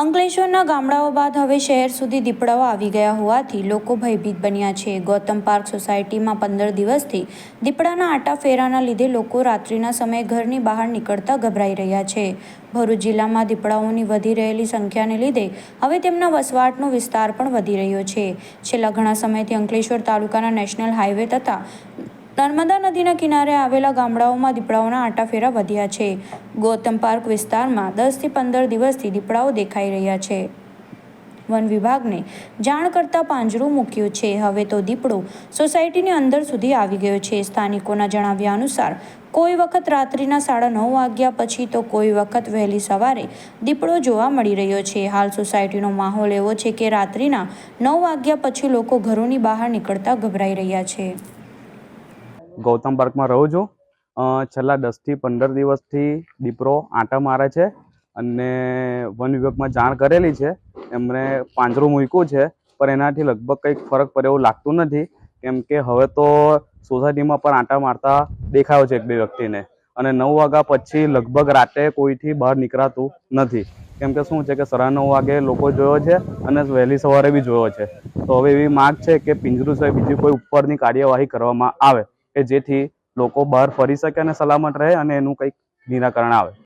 અંકલેશ્વરના ગામડાઓ બાદ હવે શહેર સુધી દીપડાઓ આવી ગયા હોવાથી લોકો ભયભીત બન્યા છે. ગૌતમ પાર્ક સોસાયટીમાં પંદર દિવસથી દીપડાના આટા ફેરાના લીધે લોકો રાત્રિના સમયે ઘરની બહાર નીકળતા ગભરાઈ રહ્યા છે. ભરૂચ જિલ્લામાં દીપડાઓની વધી રહેલી સંખ્યાને લીધે હવે તેમના વસવાટનો વિસ્તાર પણ વધી રહ્યો છે. છેલ્લા ઘણા સમયથી અંકલેશ્વર તાલુકાના નેશનલ હાઈવે તથા નર્મદા નદીના કિનારે આવેલા ગામડાઓમાં દીપડાઓના આટાફેરા વધ્યા છે. ગૌતમ પાર્ક વિસ્તારમાં દસથી પંદર દિવસથી દીપડાઓ દેખાઈ રહ્યા છે. વન વિભાગને જાણ કરતાં પાંજરું મૂક્યું છે. હવે તો દીપડો સોસાયટીની અંદર સુધી આવી ગયો છે. સ્થાનિકોના જણાવ્યા અનુસાર, કોઈ વખત રાત્રિના સાડા નવ વાગ્યા પછી તો કોઈ વખત વહેલી સવારે દીપડો જોવા મળી રહ્યો છે. હાલ સોસાયટીનો માહોલ એવો છે કે રાત્રિના નવ વાગ્યા પછી લોકો ઘરોની બહાર નીકળતા ગભરાઈ રહ્યા છે. ગૌતમ પાર્કમાં રહું છું. છેલ્લા દસથી પંદર દિવસથી દીપરો આંટા મારે છે અને વન વિભાગમાં જાણ કરેલી છે. એમણે પાંજરું મૂક્યું છે, પણ એનાથી લગભગ કંઈક ફરક પડે એવું લાગતું નથી. કેમ કે હવે તો સોસાયટીમાં પણ આંટા મારતા દેખાયો છે એક બે વ્યક્તિને. અને નવ વાગ્યા પછી લગભગ રાતે કોઈથી બહાર નીકળાતું નથી. કેમ કે શું છે કે સાડા નવ વાગે લોકો જોયો છે અને વહેલી સવારે બી જોયો છે. તો હવે એવી માગ છે કે પિંજરું સિવાય બીજી કોઈ ઉપરની કાર્યવાહી કરવામાં આવે. કે જેથી લોકો બહાર ફરી શકે અને સલામત રહે અને એનું કંઈક નિરાકરણ આવે.